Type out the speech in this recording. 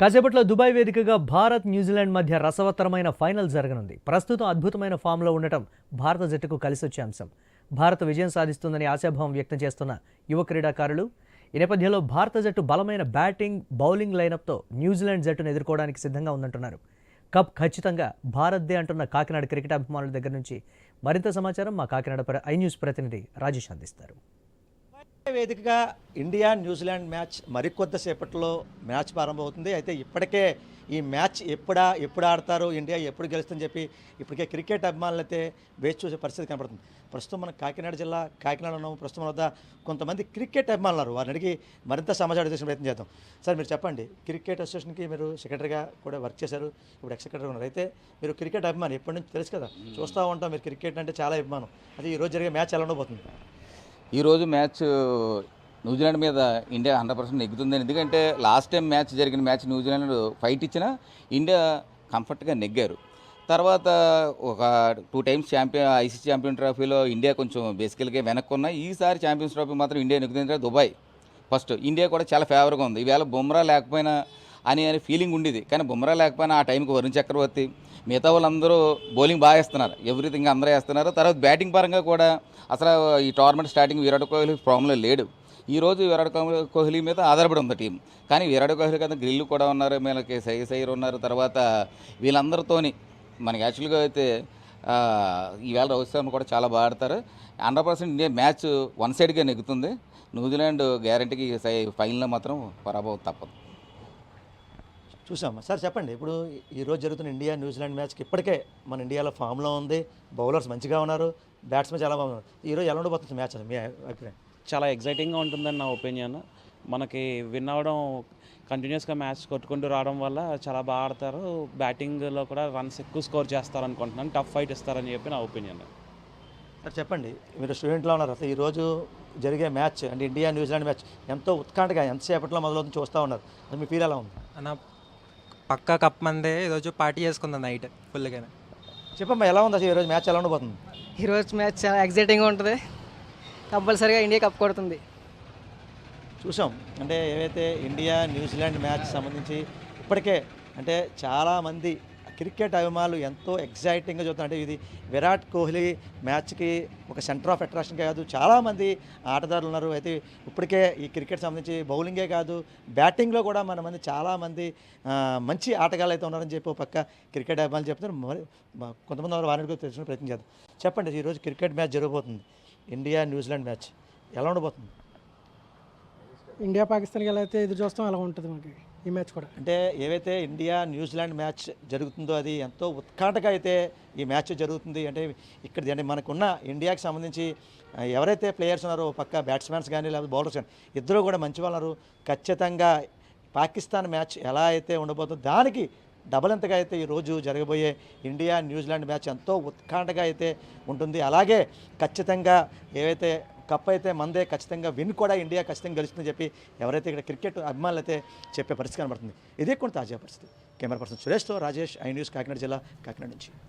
కాసేపట్లో దుబాయ్ వేదికగా భారత్ న్యూజిలాండ్ మధ్య రసవత్తరమైన ఫైనల్ జరగనుంది. ప్రస్తుతం అద్భుతమైన ఫామ్లో ఉండటం భారత జట్టుకు కలిసొచ్చే అంశం. భారత విజయం సాధిస్తుందని ఆశాభావం వ్యక్తం చేస్తున్న యువ క్రీడాకారులు ఈ నేపథ్యంలో భారత జట్టు బలమైన బ్యాటింగ్ బౌలింగ్ లైనప్తో న్యూజిలాండ్ జట్టును ఎదుర్కోవడానికి సిద్ధంగా ఉందంటున్నారు. కప్ ఖచ్చితంగా భారత్దే అంటున్న కాకినాడ క్రికెట్ అభిమానుల దగ్గర నుంచి మరింత సమాచారం మా కాకినాడ ఐ న్యూస్ ప్రతినిధి రాజేష్ అందిస్తారు. వేదికగా ఇండియా న్యూజిలాండ్ మ్యాచ్ మరికొద్దిసేపట్లో మ్యాచ్ ప్రారంభమవుతుంది. అయితే ఇప్పటికే ఈ మ్యాచ్ ఎప్పుడా ఎప్పుడు ఆడతారు ఇండియా ఎప్పుడు గెలుస్తుందని చెప్పి ఇప్పటికే క్రికెట్ అభిమానులు అయితే వేచి చూసే పరిస్థితి కనపడుతుంది. ప్రస్తుతం మన కాకినాడ జిల్లా కాకినాడ ఉన్నాము. ప్రస్తుతం వద్ద కొంతమంది క్రికెట్ అభిమానులు వారిని అడిగి మరింత సమాచారం చేసిన ప్రయత్నం చేద్దాం. సార్ మీరు చెప్పండి. క్రికెట్ అసోసియేషన్కి మీరు సెక్రటరీగా కూడా వర్క్ చేశారు. ఇప్పుడు ఎక్స్ సెక్రటరీ ఉన్నారు. అయితే మీరు క్రికెట్ అభిమాని ఎప్పటి నుంచి తెలుసు కదా? చూస్తూ ఉంటాం మీరు క్రికెట్ అంటే చాలా అభిమానం. అది ఈరోజు జరిగే మ్యాచ్ ఎలా ఉండబోతుంది? ఈరోజు మ్యాచ్ న్యూజిలాండ్ మీద ఇండియా హండ్రెడ్ పర్సెంట్ నెగ్గుతుంది. ఎందుకంటే లాస్ట్ టైం మ్యాచ్ జరిగిన మ్యాచ్ న్యూజిలాండ్ ఫైట్ ఇచ్చినా ఇండియా కంఫర్ట్గా నెగ్గారు. తర్వాత ఒక two times champion ICC champion ట్రోఫీలో ఇండియా కొంచెం బేసికల్గా వెనక్కున్న. ఈసారి ఛాంపియన్స్ ట్రోఫీ మాత్రం ఇండియా నెగ్గుతుంది. Dubai first. ఇండియా కూడా చాలా ఫేవర్గా ఉంది. ఈవేళ బుమ్రా లేకపోయినా అని అనే ఫీలింగ్ ఉండేది. కానీ బుమ్రా లేకపోయినా ఆ టైంకి వరుణ్ చక్రవర్తి మిగతా వాళ్ళందరూ బౌలింగ్ బాగా వేస్తున్నారు. ఎవ్రీథింగ్ అందరూ వేస్తున్నారు. తర్వాత బ్యాటింగ్ పరంగా కూడా అసలు ఈ టోర్నమెంట్ స్టార్టింగ్ విరాట్ కోహ్లీ ఫామ్లో లేడు. ఈ రోజు విరాట్ కోహ్లీ- కోహ్లీ మీద ఆధారపడి ఉంది టీం కానీ విరాట్ కోహ్లీ కదా గ్రిల్లు కూడా ఉన్నారు వీళ్ళకి సై సైర్ ఉన్నారు. తర్వాత వీళ్ళందరితోని మనకి యాక్చువల్గా అయితే ఈవేళ రోహిత్ శర్మ కూడా చాలా బాగా ఆడతారు. Hundred percent India match one సైడ్గా నెగ్గుతుంది. న్యూజిలాండ్ గ్యారంటీకి ఫైనల్లో మాత్రం పరాభవం తప్పదు. చూసాం. సార్ చెప్పండి. ఇప్పుడు ఈ రోజు జరుగుతున్న ఇండియా న్యూజిలాండ్ మ్యాచ్కి ఇప్పటికే మన ఇండియాలో ఫామ్లో ఉంది. బౌలర్స్ మంచిగా ఉన్నారు. బ్యాట్స్మెన్ చాలా బాగున్నారు ఈ రోజు ఎలా ఉండబోతుంది మ్యాచ్ అని మీ అభిప్రాయం? చాలా ఎగ్జైటింగ్గా ఉంటుందని నా ఒపీనియన్. మనకి విన్ అవ్వడం కంటిన్యూస్గా మ్యాచ్ కొట్టుకుంటూ రావడం వల్ల చాలా బాగా ఆడతారు. బ్యాటింగ్లో కూడా రన్స్ ఎక్కువ స్కోర్ చేస్తారు అనుకుంటున్నాను టఫ్ ఫైట్ ఇస్తారని చెప్పి నా ఒపీనియన్. సార్ చెప్పండి. మీరు స్టూడెంట్లో ఉన్నారు. అసలు ఈరోజు జరిగే మ్యాచ్ అంటే ఇండియా న్యూజిలాండ్ మ్యాచ్ ఎంతో ఉత్కంఠగా ఎంతసేపట్లో మొదలవుతుంది చూస్తూ ఉన్నారు. అది మీ ఫీల్ ఎలా ఉంది? అన్న పక్కా కప్ మందే ఈరోజు పార్టీ చేసుకుందాం నైట్ ఫుల్గానే. చెప్పమ్మా ఎలా ఉంది అసలు ఈరోజు మ్యాచ్ ఎలా ఉండబోతుంది? ఈరోజు మ్యాచ్ చాలా ఎగ్జైటింగ్గా ఉంటుంది. కంపల్సరీగా ఇండియా కప్ కొడుతుంది. చూసాం. అంటే ఏవైతే ఇండియా న్యూజిలాండ్ మ్యాచ్ సంబంధించి ఇప్పటికే అంటే చాలామంది క్రికెట్ అభిమానులు ఎంతో ఎగ్జైటింగ్గా చూస్తున్నారు. అంటే ఇది విరాట్ కోహ్లీ మ్యాచ్కి ఒక సెంటర్ ఆఫ్ అట్రాక్షన్ కాదు చాలామంది ఆటదారులు ఉన్నారు. అయితే ఇప్పటికే ఈ క్రికెట్ సంబంధించి బౌలింగే కాదు బ్యాటింగ్లో కూడా మన మంది చాలామంది మంచి ఆటగాళ్ళు అయితే ఉన్నారని చెప్పి ఒక పక్క క్రికెట్ అభిమానులు చెప్తున్నారు. మరి కొంతమంది వారు వారిని కూడా తెలుసుకునే ప్రయత్నం చేద్దాం. చెప్పండి ఈరోజు క్రికెట్ మ్యాచ్ జరగబోతుంది. ఇండియా న్యూజిలాండ్ మ్యాచ్ ఎలా ఉండబోతుంది? ఇండియా పాకిస్తాన్కి ఎలా అయితే ఎదురు చూస్తాం అలా ఉంటుంది మనకి ఈ మ్యాచ్ కూడా. అంటే ఏవైతే ఇండియా న్యూజిలాండ్ మ్యాచ్ జరుగుతుందో అది ఎంతో ఉత్కంఠగా అయితే ఈ మ్యాచ్ జరుగుతుంది. అంటే ఇక్కడ అంటే మనకున్న ఇండియాకి సంబంధించి ఎవరైతే ప్లేయర్స్ ఉన్నారో పక్క బ్యాట్స్మెన్స్ కానీ లేకపోతే బౌలర్స్ కానీ ఇద్దరు కూడా మంచి వాళ్ళు ఖచ్చితంగా పాకిస్తాన్ మ్యాచ్ ఎలా అయితే ఉండబోతుందో దానికి డబల్ ఎంతగా అయితే ఈరోజు జరగబోయే ఇండియా న్యూజిలాండ్ మ్యాచ్ ఎంతో ఉత్కంఠగా అయితే ఉంటుంది. అలాగే ఖచ్చితంగా ఏవైతే కప్ అయితే మందే ఖచ్చితంగా విన్ కూడా ఇండియా ఖచ్చితంగా గెలుస్తుందని చెప్పి ఎవరైతే ఇక్కడ క్రికెట్ అభిమానులు అయితే చెప్పే పరిస్థితి కనబడుతుంది. ఇదే కొన్ని తాజా పరిస్థితి. కెమెరా పర్సన్ సురేష్తో రాజేష్ ఐ న్యూస్ కాకినాడ జిల్లా కాకినాడ నుంచి.